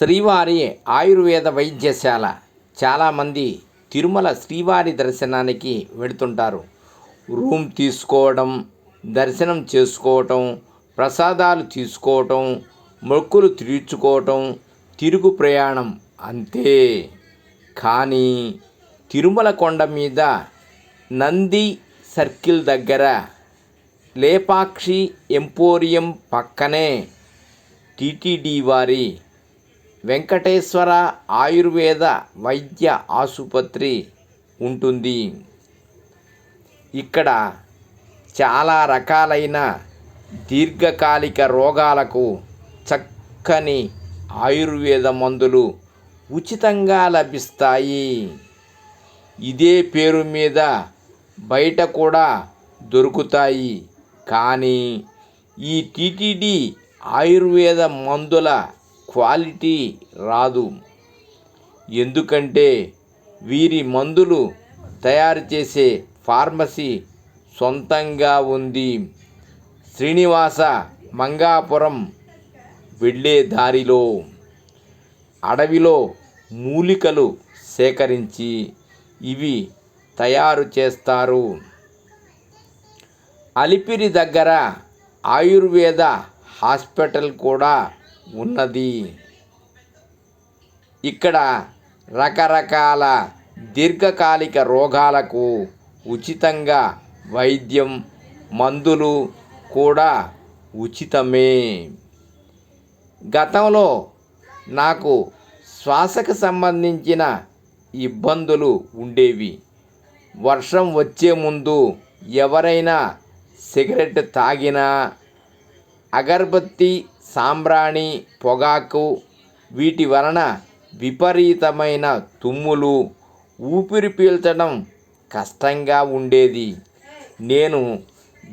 శ్రీవారి ఆయుర్వేద వైద్యశాల. చాలామంది తిరుమల శ్రీవారి దర్శనానికి వెళుతుంటారు. రూమ్ తీసుకోవడం దర్శనం చేసుకోవటం ప్రసాదాలు తీసుకోవటం మొక్కులు తీర్చుకోవటం తిరుగు ప్రయాణం అంతే. కానీ తిరుమల కొండ మీద నంది సర్కిల్ దగ్గర లేపాక్షి ఎంపోరియం పక్కనే టీటీడీ వారి వెంకటేశ్వర ఆయుర్వేద వైద్య ఆసుపత్రి ఉంటుంది. ఇక్కడ చాలా రకాలైన దీర్ఘకాలిక రోగాలకు చక్కని ఆయుర్వేద మందులు ఉచితంగా లభిస్తాయి. ఇదే పేరు మీద బయట కూడా దొరుకుతాయి. కానీ ఈ టీటీడీ ఆయుర్వేద మందుల క్వాలిటీ రాదు. ఎందుకంటే వీరి మందులు తయారు చేసే ఫార్మసీ సొంతంగా ఉంది. శ్రీనివాస మంగాపురం వెళ్ళే దారిలో అడవిలో మూలికలు సేకరించి ఇవి తయారు చేస్తారు. అలిపిరి దగ్గర ఆయుర్వేద హాస్పిటల్ కూడా ఉన్నది. ఇక్కడ రకరకాల దీర్ఘకాలిక రోగాలకు ఉచితంగా వైద్యం మందులు కూడా ఉచితమే. గతంలో నాకు శ్వాసకు సంబంధించిన ఇబ్బందులు ఉండేవి. వర్షం వచ్చే ముందు ఎవరైనా సిగరెట్ తాగినా అగరబత్తి సాంబ్రాణి పొగాకు వీటి వలన విపరీతమైన తుమ్ములు ఊపిరి పీల్చడం కష్టంగా ఉండేది. నేను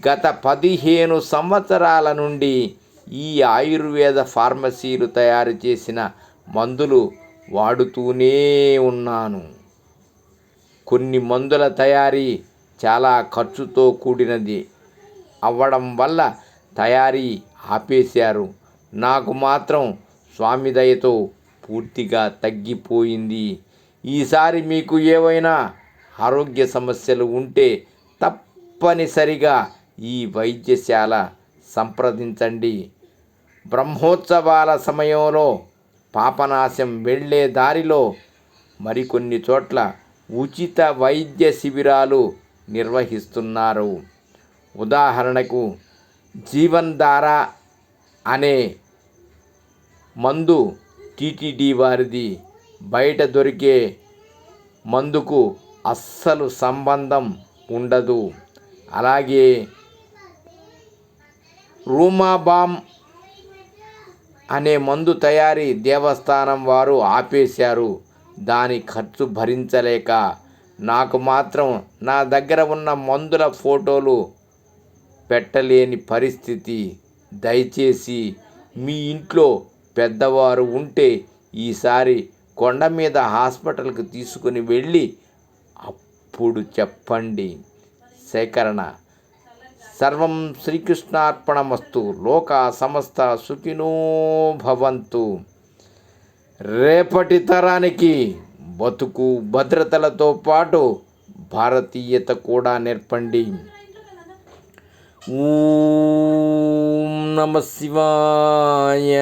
గత పదిహేను సంవత్సరాల నుండి ఈ ఆయుర్వేద ఫార్మసీలు తయారు చేసిన మందులు వాడుతూనే ఉన్నాను. కొన్ని మందుల తయారీ చాలా ఖర్చుతో కూడినది. అవ్వడం వల్ల తయారీ ఆపేశారు. నాకు మాత్రం స్వామి దయతో పూర్తిగా తగ్గిపోయింది. ఈసారి మీకు ఏవైనా ఆరోగ్య సమస్యలు ఉంటే తప్పనిసరిగా ఈ వైద్యశాల సంప్రదించండి. బ్రహ్మోత్సవాల సమయంలో పాపనాశం వెళ్ళే దారిలో మరికొన్ని చోట్ల ఉచిత వైద్య శిబిరాలు నిర్వహిస్తున్నారు. ఉదాహరణకు జీవన్ధార అనే మందు టీటీడీ వారిది బయట దొరికే మందుకు అస్సలు సంబంధం ఉండదు. అలాగే రూమాబామ్ అనే మందు తయారీ దేవస్థానం వారు ఆపేశారు. దాని ఖర్చు భరించలేక నాకు మాత్రం నా దగ్గర ఉన్న మందుల ఫోటోలు పెట్టలేని పరిస్థితి. దయచేసి మీ ఇంట్లో పెద్దవారు ఉంటే ఈసారి కొండ మీద హాస్పిటల్కి తీసుకుని వెళ్ళి అప్పుడు చెప్పండి. సేకరణ. సర్వం శ్రీకృష్ణార్పణమస్తు. లోక సమస్త సుఖినో భవంతు. రేపటి తరానికి బతుకు భద్రతలతో పాటు భారతీయత కూడా నేర్పండి. ఓం నమ శివాయ.